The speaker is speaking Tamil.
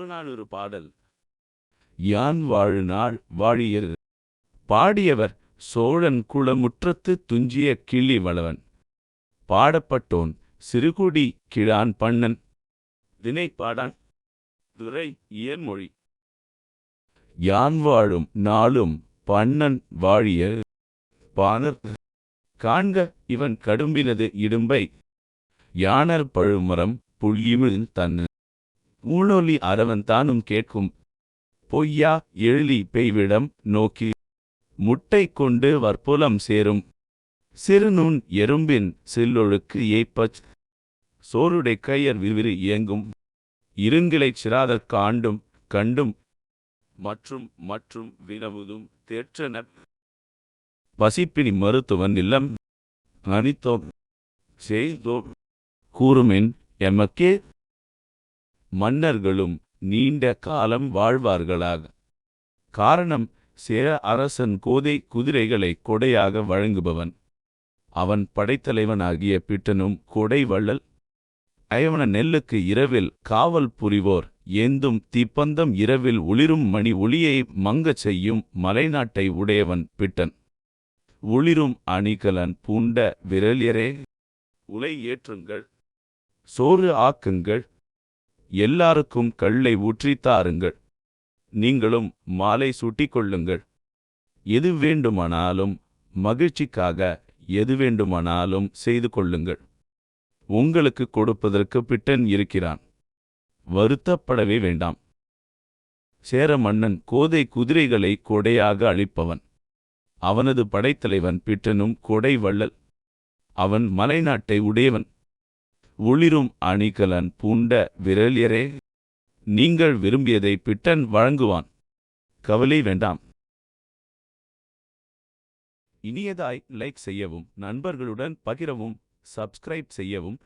புறநானூறு பாடல். யான் வாழுநாள் வாழியர். பாடியவர் சோழன் குளமுற்றத்து துஞ்சிய கிள்ளி வளவன். பாடப்பட்டோன் சிறுகுடி கிழான் பண்ணன். தினை பாடான் துரை இயன்மொழி. யான் வாழும் நாளும் பண்ணன் வாழிய பானர் காண்க இவன் கடும்பினது இடும்பை. யானர் பழுமரம் புள்ளிமிழ் தன்ன ஊழொலி அரவன் தானும் கேட்கும். பொய்யா எழிலி பெய்விடம் நோக்கி முட்டை கொண்டு வற்புலம் சேரும். சிறுநுண் எறும்பின் சில்லொழுக்கு ஏய்ப்பச் சோருடை கையர் விவிறு இயங்கும். இருங்கிளைச் சிராதற் காண்டும் கண்டும் மற்றும் மற்றும் வினவுதும் தேற்றன பசிப்பினி மருத்துவன் இல்லம். அனித்தோம் செய்தோம் கூறுமின் எமக்கே மன்னர்களும் நீண்ட காலம் வாழ்வார்களாக. காரணம் சேர அரசன் கோதை குதிரைகளை கொடையாக வழங்குபவன். அவன் படைத்தலைவனாகிய பிட்டனும் கொடை வள்ளல். அயவன நெல்லுக்கு இரவில் காவல் புரிவோர் ஏந்தும் தீப்பந்தம் இரவில் ஒளிரும் மணி ஒளியை மங்கச் செய்யும் மலைநாட்டை உடையவன் பிட்டன். ஒளிரும் அணிகலன் பூண்ட விரலியரே உலை ஏற்றுங்கள். சோறு ஆக்குங்கள். எல்லாருக்கும் கல்லை ஊற்றித் தாருங்கள். நீங்களும் மாலை சூட்டிக்கொள்ளுங்கள். எது வேண்டுமானாலும் மகிழ்ச்சிக்காக எது வேண்டுமானாலும் செய்து கொள்ளுங்கள். உங்களுக்கு கொடுப்பதற்கு பிட்டன் இருக்கிறான். வருத்தப்படவே வேண்டாம். சேர மன்னன் கோதை குதிரைகளை கொடையாக அளிப்பவன் அவனது படைத்தலைவன் பிட்டனும் கொடை வள்ளல். அவன் மலைநாட்டை உடையவன். ஒளிரும் அணிகலன் பூண்ட விரலியரே நீங்கள் விரும்பியதை பிட்டன் வழங்குவான். கவலை வேண்டாம். இனியதாய் லைக் செய்யவும் நண்பர்களுடன் பகிரவும் சப்ஸ்கிரைப் செய்யவும்